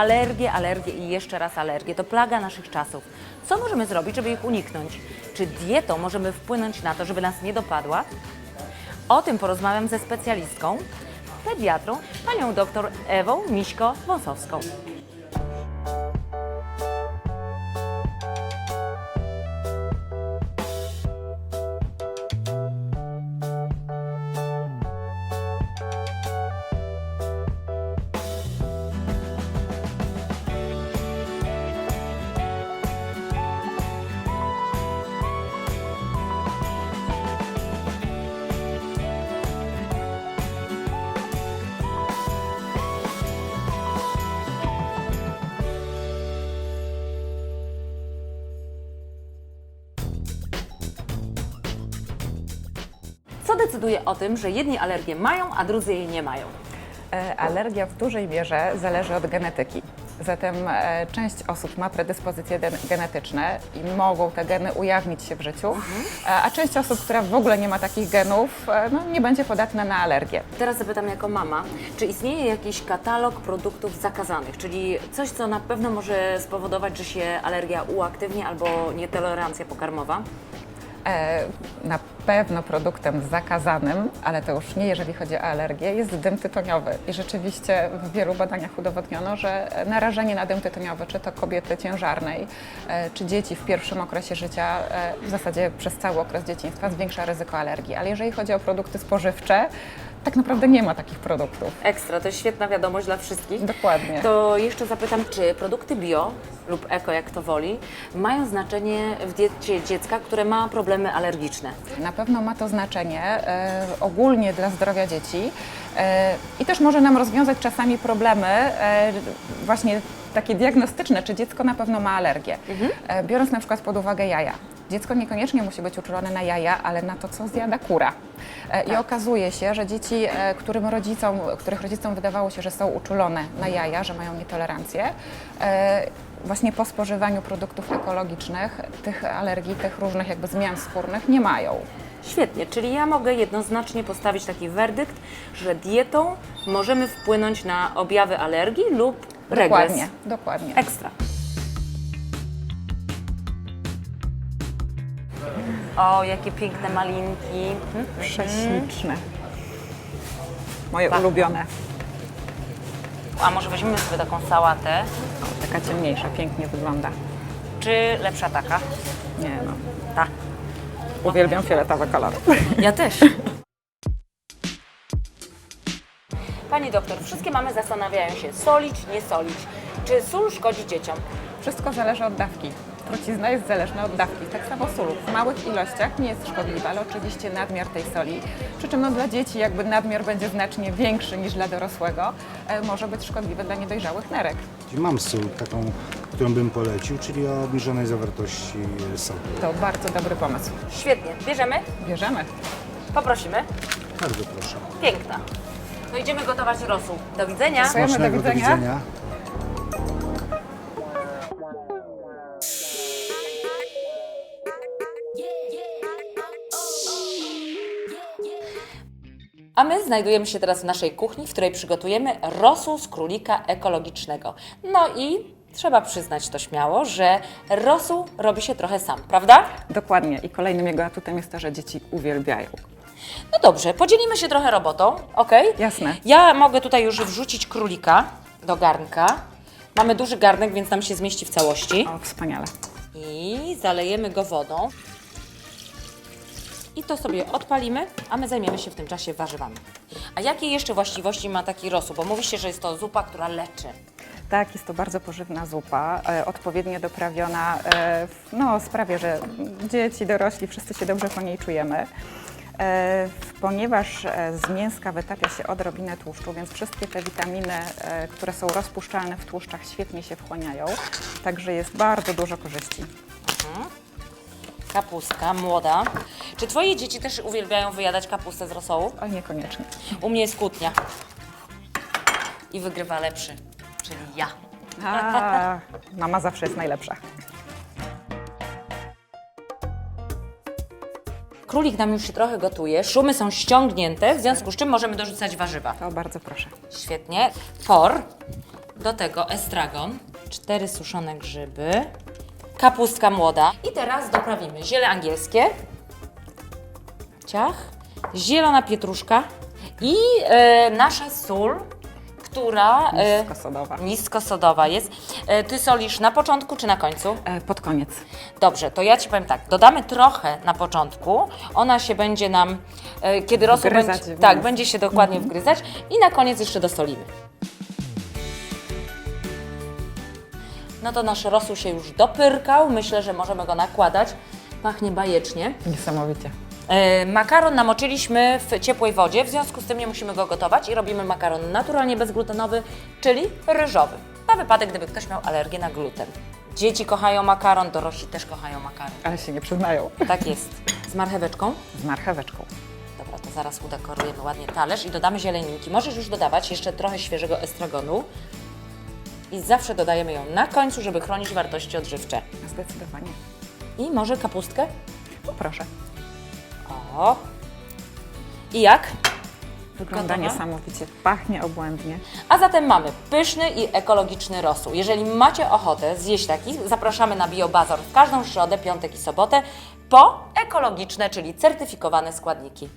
Alergie, alergie i jeszcze raz alergie to plaga naszych czasów. Co możemy zrobić, żeby ich uniknąć? Czy dietą możemy wpłynąć na to, żeby nas nie dopadła? O tym porozmawiam ze specjalistką, pediatrą, panią dr Ewą Miśko-Wąsowską. Co decyduje o tym, że jedni alergie mają, a drudzy jej nie mają? E, Alergia w dużej mierze zależy od genetyki. Zatem e, część osób ma predyspozycje genetyczne i mogą te geny ujawnić się w życiu, e, a część osób, która w ogóle nie ma takich genów, no, nie będzie podatna na alergię. Teraz zapytam jako mama, czy istnieje jakiś katalog produktów zakazanych, czyli coś, co na pewno może spowodować, że się alergia uaktywni albo nietolerancja pokarmowa? E, Na pewno produktem zakazanym, ale to już nie jeżeli chodzi o alergię, jest dym tytoniowy. I rzeczywiście w wielu badaniach udowodniono, że narażenie na dym tytoniowy, czy to kobiety ciężarnej, e, czy dzieci w pierwszym okresie życia, e, w zasadzie przez cały okres dzieciństwa, zwiększa ryzyko alergii. Ale jeżeli chodzi o produkty spożywcze, tak naprawdę nie ma takich produktów. Ekstra, to jest świetna wiadomość dla wszystkich. Dokładnie. To jeszcze zapytam, czy produkty bio lub eko, jak to woli, mają znaczenie w diecie dziecka, które ma problemy alergiczne? Na pewno ma to znaczenie e, ogólnie dla zdrowia dzieci e, i też może nam rozwiązać czasami problemy e, właśnie takie diagnostyczne, czy dziecko na pewno ma alergię. E, biorąc na przykład pod uwagę jaja. Dziecko niekoniecznie musi być uczulone na jaja, ale na to, co zjada kura. E, I okazuje się, że dzieci, e, którym rodzicom, których rodzicom wydawało się, że są uczulone na jaja, że mają nietolerancję, e, właśnie po spożywaniu produktów ekologicznych tych alergii, tych różnych jakby zmian skórnych nie mają. Świetnie, czyli ja mogę jednoznacznie postawić taki werdykt, że dietą możemy wpłynąć na objawy alergii lub regres. Dokładnie, dokładnie. Ekstra. O, jakie piękne malinki. Mhm. Prześliczne. Moje Tak. ulubione. A może weźmiemy sobie taką sałatę? O, taka ciemniejsza, pięknie wygląda. Czy lepsza taka? Nie no, Ta. uwielbiam fioletowe kolory. Ja też. Pani doktor, wszystkie mamy zastanawiają się, solić, nie solić. Czy sól szkodzi dzieciom? Wszystko zależy od dawki. Trucizna jest zależna od dawki. Tak samo sól. W małych ilościach nie jest szkodliwa, ale oczywiście nadmiar tej soli, przy czym no, dla dzieci jakby nadmiar będzie znacznie większy niż dla dorosłego, e, może być szkodliwy dla niedojrzałych nerek. Mam sól taką, którą bym polecił, czyli o obniżonej zawartości sodu. To bardzo dobry pomysł. Świetnie. Bierzemy? Bierzemy. Poprosimy. Bardzo proszę. Piękna. No idziemy gotować rosół. Do widzenia. Smacznego, do widzenia. A my znajdujemy się teraz w naszej kuchni, w której przygotujemy rosół z królika ekologicznego. No i trzeba przyznać to śmiało, że rosół robi się trochę sam, prawda? Dokładnie. I kolejnym jego atutem jest to, że dzieci uwielbiają. No dobrze, podzielimy się trochę robotą, ok? Jasne. Ja mogę tutaj już wrzucić królika do garnka. Mamy duży garnek, więc nam się zmieści w całości. O, wspaniale. I zalejemy go wodą. I to sobie odpalimy, a my zajmiemy się w tym czasie warzywami. A jakie jeszcze właściwości ma taki rosół? Bo mówi się, że jest to zupa, która leczy. Tak, jest to bardzo pożywna zupa, e, odpowiednio doprawiona. E, w- no, sprawia, że dzieci, dorośli, wszyscy się dobrze po niej czujemy. E, ponieważ e, z mięska wytapia się odrobinę tłuszczu, więc wszystkie te witaminy, e, które są rozpuszczalne w tłuszczach, świetnie się wchłaniają. Także jest bardzo dużo korzyści. Kapustka młoda. Czy Twoje dzieci też uwielbiają wyjadać kapustę z rosołu? Ale niekoniecznie. U mnie jest kłótnia. I wygrywa lepszy, czyli ja. A, mama zawsze jest najlepsza. Królik nam już się trochę gotuje, szumy są ściągnięte, w związku z czym możemy dorzucać warzywa. To bardzo proszę. Świetnie. Por Do tego estragon, cztery suszone grzyby, kapustka młoda. I teraz doprawimy ziele angielskie, zielona pietruszka i e, nasza sól, która e, Niskosodowa. niskosodowa jest. E, ty solisz na początku czy na końcu? E, Pod koniec. Dobrze, to ja Ci powiem tak, dodamy trochę na początku, ona się będzie nam, e, kiedy rosół Wgryzać będzie, w tak, będzie się dokładnie wgryzać i na koniec jeszcze dosolimy. No to nasz rosół się już dopyrkał, myślę, że możemy go nakładać. Pachnie bajecznie. Niesamowicie. E, Makaron namoczyliśmy w ciepłej wodzie, w związku z tym nie musimy go gotować i robimy makaron naturalnie bezglutenowy, czyli ryżowy. Na wypadek, gdyby ktoś miał alergię na gluten. Dzieci kochają makaron, dorośli też kochają makaron. Ale się nie przyznają. Tak jest. Z marcheweczką. Z marcheweczką. Dobra, to zaraz udekorujemy ładnie talerz i dodamy zieleninki. Możesz już dodawać jeszcze trochę świeżego estragonu. I zawsze dodajemy ją na końcu, żeby chronić wartości odżywcze. Zdecydowanie. I może kapustkę? Poproszę. O! I jak? Wygląda Gotowa? niesamowicie. Pachnie obłędnie. A zatem mamy pyszny i ekologiczny rosół. Jeżeli macie ochotę zjeść taki, zapraszamy na Biobazar w każdą środę, piątek i sobotę po ekologiczne, czyli certyfikowane składniki.